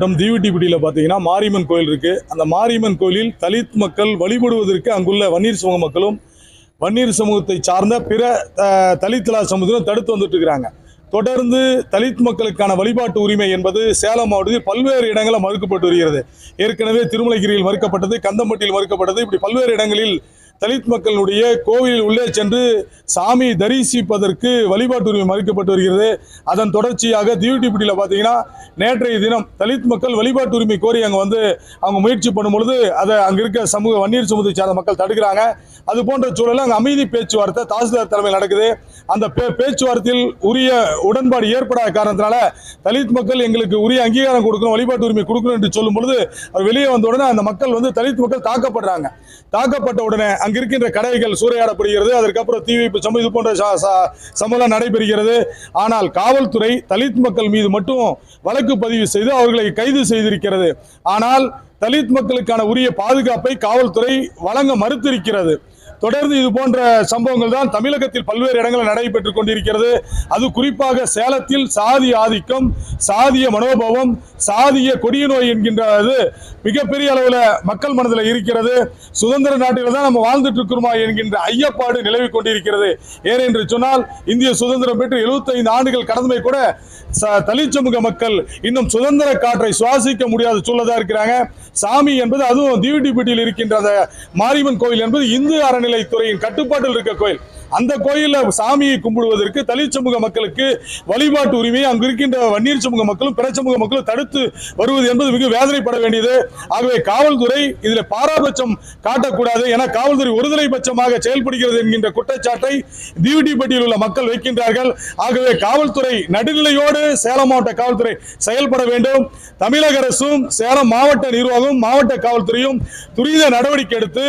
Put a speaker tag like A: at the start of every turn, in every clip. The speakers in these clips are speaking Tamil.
A: மாவட்டம் தீவிட்டிப்பட்டியில் பார்த்தீங்கன்னா மாரியம்மன் கோயில் இருக்குது அந்த மாரியம்மன் கோயிலில் தலித் மக்கள் வழிபடுவதற்கு அங்குள்ள வன்னீர் சமூக மக்களும் வன்னீர் சமூகத்தை சார்ந்த பிற தலித்லா சமூகத்திலும் தடுத்து வந்துட்டு இருக்கிறாங்க. தொடர்ந்து தலித் மக்களுக்கான வழிபாட்டு உரிமை என்பது சேலம் மாவட்டத்தில் பல்வேறு இடங்களில் மறுக்கப்பட்டு வருகிறது. ஏற்கனவே திருமலைகிரியில் மறுக்கப்பட்டது கந்தம்பட்டியில் மறுக்கப்பட்டது இப்படி பல்வேறு இடங்களில் தலித் மக்களுடைய கோவிலில் உள்ளே சென்று சாமி தரிசிப்பதற்கு வழிபாட்டு உரிமை மறுக்கப்பட்டு வருகிறது. அதன் தொடர்ச்சியாக தீவிட்டிப்பட்டியில் பார்த்தீங்கன்னா நேற்றைய தினம் தலித் மக்கள் வழிபாட்டு உரிமை கோரி அங்கே வந்து அவங்க முயற்சி பண்ணும் பொழுது அதை அங்கே இருக்க சமூக வன்னியர் சமூகத்தை சார்ந்த மக்கள் தடுக்கிறாங்க. அது போன்ற சூழலில் அங்கே அமைதி பேச்சுவார்த்தை தாசில்தார் தலைமையில் நடக்குது. அந்த பே பேச்சுவார்த்தையில் உரிய உடன்பாடு ஏற்படாத காரணத்தினால தலித் மக்கள் எங்களுக்கு உரிய அங்கீகாரம் கொடுக்கணும் வழிபாட்டு உரிமை கொடுக்கணும் என்று சொல்லும் பொழுது அவர் வெளியே வந்த உடனே அந்த மக்கள் வந்து தலித் மக்கள் தாக்கப்படுறாங்க. தாக்கப்பட்ட உடனே அங்க இருக்கின்ற கடைகள் சூறையாடப்படுகிறது. அதற்கப்புறம் தீ வைப்பு சம்பவம் இது போன்ற சம்பளம் சம்பவம் நடைபெறுகிறது. ஆனால் காவல்துறை தலித் மக்கள் மீது மட்டும் வழக்கு பதிவு செய்து அவர்களை கைது செய்திருக்கிறது. ஆனால் தலித் மக்களுக்கான உரிய பாதுகாப்பை காவல்துறை வழங்க மறுத்திருக்கிறது. தொடர்ந்து இது போன்ற சம்பவங்கள் தான் தமிழகத்தில் பல்வேறு இடங்களில் நடைபெற்றுக் கொண்டிருக்கிறது. அது குறிப்பாக சேலத்தில் சாதி ஆதிக்கம் சாதிய மனோபாவம் சாதிய கொடிய நோய் என்கின்றது மிகப்பெரிய அளவில் மக்கள் மனதில் இருக்கிறது. சுதந்திர நாட்டில் தான் நம்ம வாழ்ந்துட்டு இருக்கிறோமா என்கின்ற ஐயப்பாடு நிலவி கொண்டிருக்கிறது. ஏனென்று சொன்னால் இந்திய சுதந்திரம் பெற்று 75 ஆண்டுகள் கடந்தமை கூட ச- தலித் சமூக மக்கள் இன்னும் சுதந்திர காற்றை சுவாசிக்க முடியாத சூழலாக இருக்கிறாங்க. சாமி என்பது அதுவும் தீவிட்டிப்பட்டியில் இருக்கின்ற மாரியம்மன் கோயில் என்பது இந்து அறநிலைத்துறையின் கட்டுப்பாட்டில் இருக்க கோயில். அந்த கோயிலில் சாமியை கும்பிடுவதற்கு தலித் சமூக மக்களுக்கு வழிபாட்டு உரிமையை அங்கு இருக்கின்ற வன்னியர் சமூக மக்களும் பிற சமூக மக்களும் தடுத்து வருவது என்பது மிக வேதனைப்பட வேண்டியது. ஆகவே காவல்துறை இதில் பாராபட்சம் காட்டக்கூடாது என காவல்துறை ஒருதலை பட்சமாக செயல்படுகிறது என்கின்ற குற்றச்சாட்டை தீவிட்டிப்பட்டியில் உள்ள மக்கள் வைக்கின்றார்கள். ஆகவே காவல்துறை நடுநிலையோடு சேலம் மாவட்ட காவல்துறை செயல்பட வேண்டும். தமிழக அரசும் சேலம் மாவட்ட நிர்வாகம் மாவட்ட காவல்துறையும் துரித நடவடிக்கை எடுத்து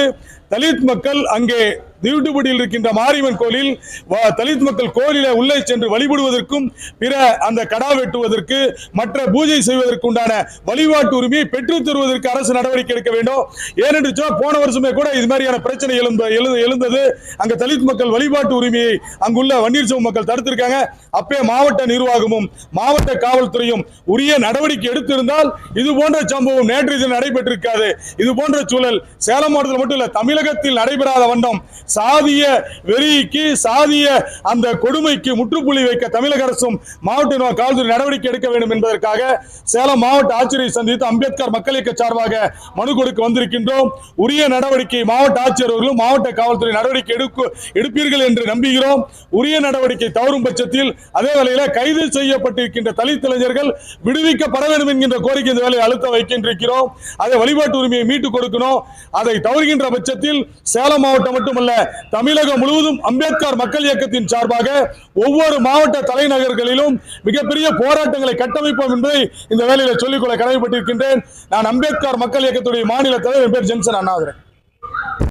A: தலித் மக்கள் அங்கே தீவிட்டுப்பட்டியில் இருக்கின்ற மாரியம்மன் கோயிலில் வ- தலித் மக்கள் கோயிலில் உள்ளே சென்று வழிபடுவதற்கும் பிற அந்த கடா வெட்டுவதற்கு மற்ற பூஜை செய்வதற்கு உண்டான வழிபாட்டு உரிமையை பெற்றுத் தருவதற்கு அரசு நடவடிக்கை எடுக்க வேண்டும். ஏனென்று சொன்னால் போன வருஷமே கூட இது மாதிரியான பிரச்சனை எழுந்த எழு- எழுந்தது. அங்க தலித் மக்கள் வழிபாட்டு உரிமையை அங்குள்ள வன்னீர் சமூக மக்கள் தடுத்திருக்காங்க. அப்பே மாவட்ட நிர்வாகமும் மாவட்ட காவல்துறையும் உரிய நடவடிக்கை எடுத்திருந்தால் இது போன்ற சம்பவம் நேற்று தினம் நடைபெற்றிருக்காது. இது போன்ற சூழல் சேலம் மாவட்டத்தில் மட்டும் இல்ல தமிழகத்தில் நடைபெறாத வண்ணம் சாதிய வெறிக்கு சாதிய அந்த கொடுமைக்கு முற்றுப்புள்ளி வைக்க தமிழக அரசும் மாவட்ட நிர்வாக காவல்துறை நடவடிக்கை எடுக்க வேண்டும் என்பதற்காக சேலம் மாவட்ட ஆட்சியரை சந்தித்து அம்பேத்கர் மக்கள் இயக்க சார்பாக மனு கொடுக்க வந்திருக்கின்றோம். உரிய நடவடிக்கை மாவட்ட ஆட்சியர் அவர்களும் மாவட்ட காவல்துறை நடவடிக்கை எடுக்க எடுப்பீர்கள் என்று நம்புகிறோம். உரிய நடவடிக்கை தவறும் பட்சத்தில் அதே வேளையில் கைது செய்யப்பட்டிருக்கின்ற தலித் இளைஞர்கள் விடுவிக்கப்பட வேண்டும் என்கின்ற கோரிக்கை இந்த வேலையை அழுத்த வைக்கின்றிருக்கிறோம். அதை வழிபாட்டு உரிமையை மீட்டுக் கொடுக்கணும். அதை தவறுகின்ற பட்சத்தில் சேலம் மாவட்டம் மட்டுமல்ல தமிழகம் முழுவதும் அம்பேத்கர் மக்கள் இயக்கத்தின் சார்பாக ஒவ்வொரு மாவட்ட தலைநகர்களிலும் மிகப்பெரிய போராட்டங்களை கட்டமைப்போம் என்பதை இந்த வேலையில சொல்லிக்கொள்ள கடமைப்பட்டிருக்கின்றேன். நான் அம்பேத்கர் மக்கள் இயக்கத்துடைய மாநில தலைவர் பேர் ஜென்சன் அண்ணாதுரை.